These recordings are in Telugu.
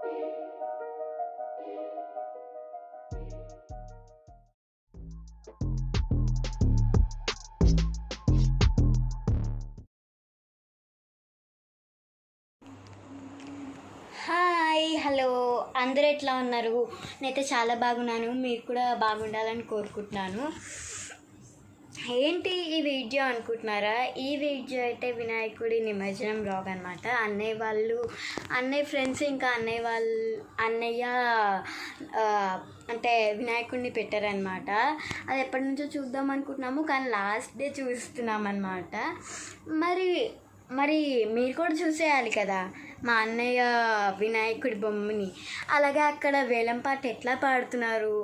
Hi hello. అందరూ ఎట్లా ఉన్నారు? నేనైతే చాలా బాగున్నాను. మీరు కూడా బాగుండాలని కోరుకుంటున్నాను. ఏంటి ఈ వీడియో అనుకుంటున్నారా? ఈ వీడియో అయితే వినాయకుడి నిమజ్జనం బ్లాగ్ అనమాట అన్నయ్య వాళ్ళు అన్నయ్య ఫ్రెండ్స్ ఇంకా అన్నయ్య వాళ్ళు అన్నయ్య అంటే వినాయకుడిని పెట్టారనమాట అది ఎప్పటి నుంచో చూద్దాం అనుకుంటున్నాము కానీ లాస్ట్ డే చూస్తున్నాం అనమాట మరి మరి మీరు కూడా చూసేయాలి కదా మా అన్నయ్య వినాయకుడి బొమ్మని. అలాగే అక్కడ వేలంపాట ఎట్లా పాడుతున్నారు?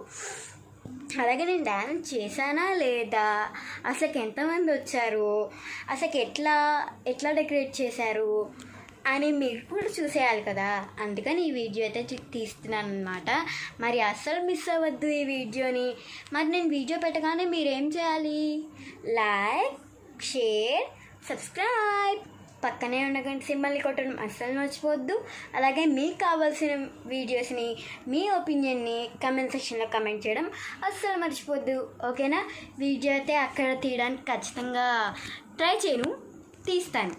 అలాగే నేను డ్యాన్స్ చేశానా లేదా? అసలు ఎంతమంది వచ్చారు? అసలు ఎట్లా ఎట్లా డెకరేట్ చేశారు? అని మీరు కూడా చూసేయాలి కదా. అందుకని ఈ వీడియో అయితే తీస్తున్నాను అనమాట మరి అస్సలు మిస్ అవ్వద్దు ఈ వీడియోని. మరి నేను వీడియో పెట్టగానే మీరేం చేయాలి? లైక్ షేర్ సబ్స్క్రైబ్ పక్కనే ఉన్న గంట సింబల్ని కొట్టడం అస్సలు మర్చిపోవద్దు. అలాగే మీకు కావాల్సిన వీడియోస్ని మీ ఒపీనియన్ని కమెంట్ సెక్షన్లో కమెంట్ చేయడం అస్సలు మర్చిపోవద్దు. ఓకేనా? వీడియో అయితే అక్కడ తీయడానికి ఖచ్చితంగా ట్రై చేయను తీస్తాను.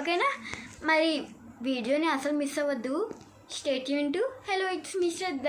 ఓకేనా? మరి వీడియోని అసలు మిస్ అవ్వద్దు. Stay tuned hello it's me Shraddha.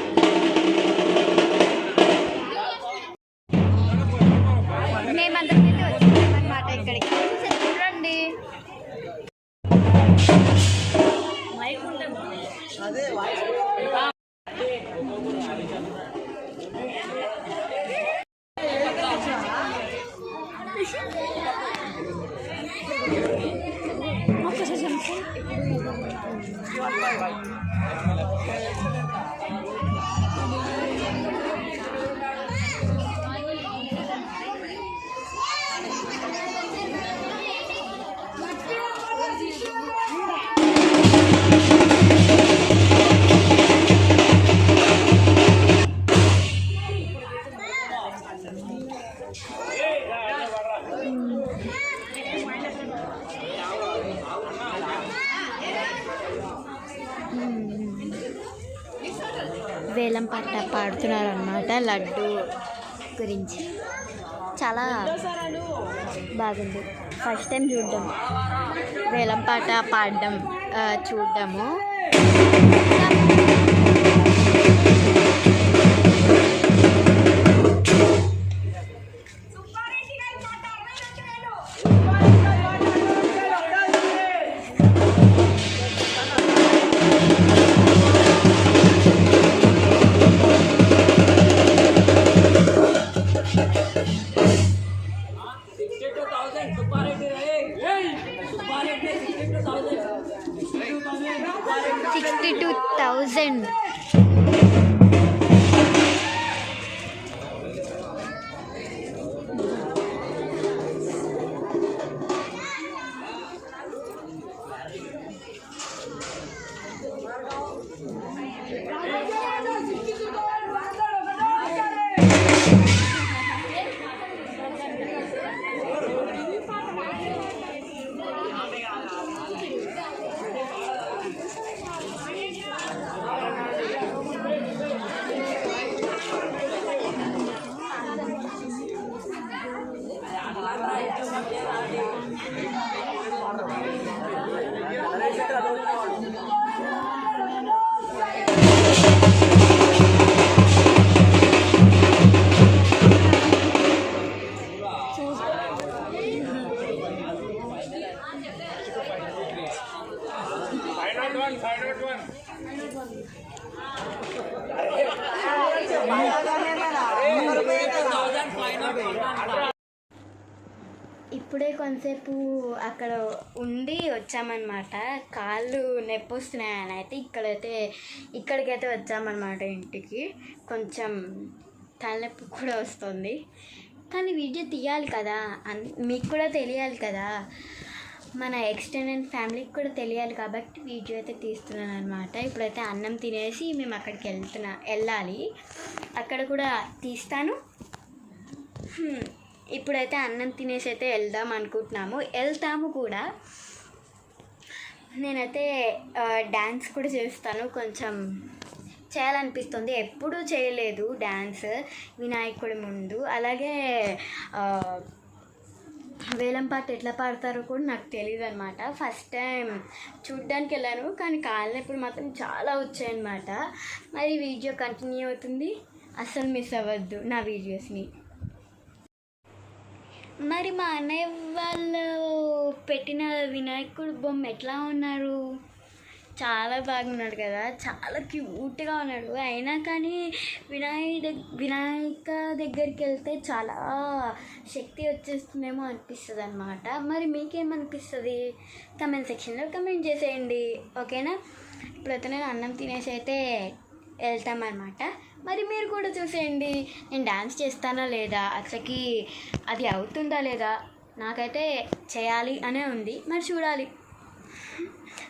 వేలం పాట పాడుతున్నారు అనమాట లడ్డు గురించి. చాలా బాగుంది. ఫస్ట్ టైం చూడడం. వేలం పాట పాడడం చూడడము. ఇప్పుడే కొంతసేపు అక్కడ ఉండి వచ్చామన్నమాట. కాళ్ళు నొప్పి వస్తున్నాయని అయితే ఇక్కడైతే ఇక్కడికైతే వచ్చామన్నమాట ఇంటికి. కొంచెం తలనొప్పి కూడా వస్తుంది. కానీ వీడియో తీయాలి కదా. అన్ మీకు కూడా తెలియాలి కదా. మన ఎక్స్టెండెడ్ ఫ్యామిలీకి కూడా తెలియాలి కాబట్టి వీడియో అయితే తీస్తున్నాను అనమాట ఇప్పుడైతే అన్నం తినేసి మేము అక్కడికి వెళ్తున్నా వెళ్ళాలి. అక్కడ కూడా తీస్తాను. ఇప్పుడైతే అన్నం తినేసి అయితే వెళ్దాం అనుకుంటున్నాము. వెళ్తాము కూడా. నేనైతే డ్యాన్స్ కూడా చేస్తాను. కొంచెం చేయాలనిపిస్తుంది. ఎప్పుడూ చేయలేదు డ్యాన్స్ వినాయకుడి ముందు. అలాగే వేలం పాట ఎట్లా పాడతారో కూడా నాకు తెలియదు అనమాట ఫస్ట్ టైం చూడ్డానికి వెళ్ళాను కానీ కాలినప్పుడు ఇప్పుడు మాత్రం చాలా వచ్చాయన్నమాట. మరి వీడియో కంటిన్యూ అవుతుంది. అస్సలు మిస్ అవ్వద్దు నా వీడియోస్ని మరి మా అన్నయ్య వాళ్ళు పెట్టిన వినాయకుడు బొమ్మ ఎట్లా ఉన్నారు? చాలా బాగున్నాడు కదా. చాలా క్యూట్గా ఉన్నాడు. అయినా కానీ వినాయక వినాయక దగ్గరికి వెళ్తే చాలా శక్తి వచ్చేస్తుందేమో అనిపిస్తుంది అనమాట మరి మీకేమనిపిస్తుంది? కమెంట్ సెక్షన్లో కమెంట్ చేసేయండి. ఓకేనా? ఇప్పుడైతే నేను అన్నం తినేసి అయితే వెళ్తామన్నమాట. మరి మీరు కూడా చూసేయండి. నేను డ్యాన్స్ చేస్తానా లేదా? అసలుకి అది అవుతుందా లేదా? నాకైతే చేయాలి అనే ఉంది. మరి చూడాలి.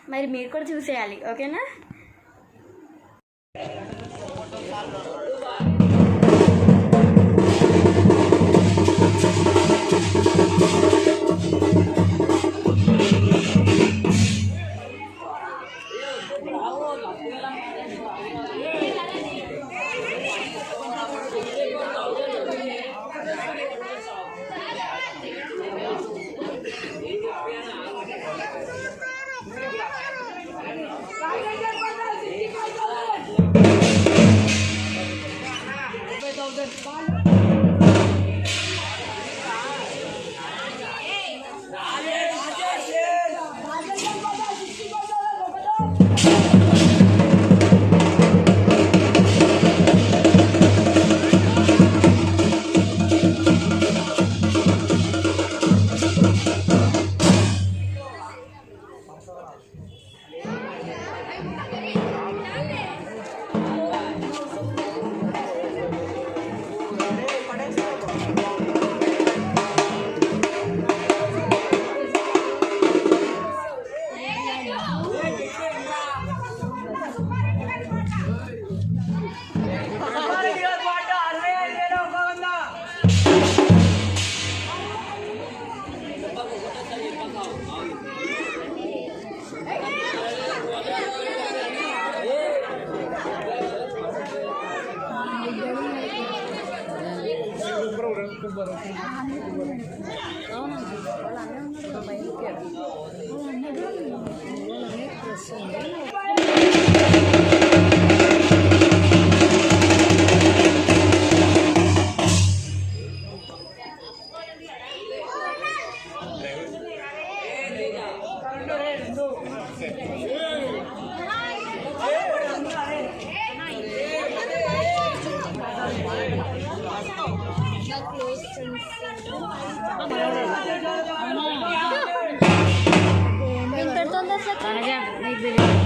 మరి మీరు కూడా చూసేయాలి ఓకేనా? Terima kasih. Amen.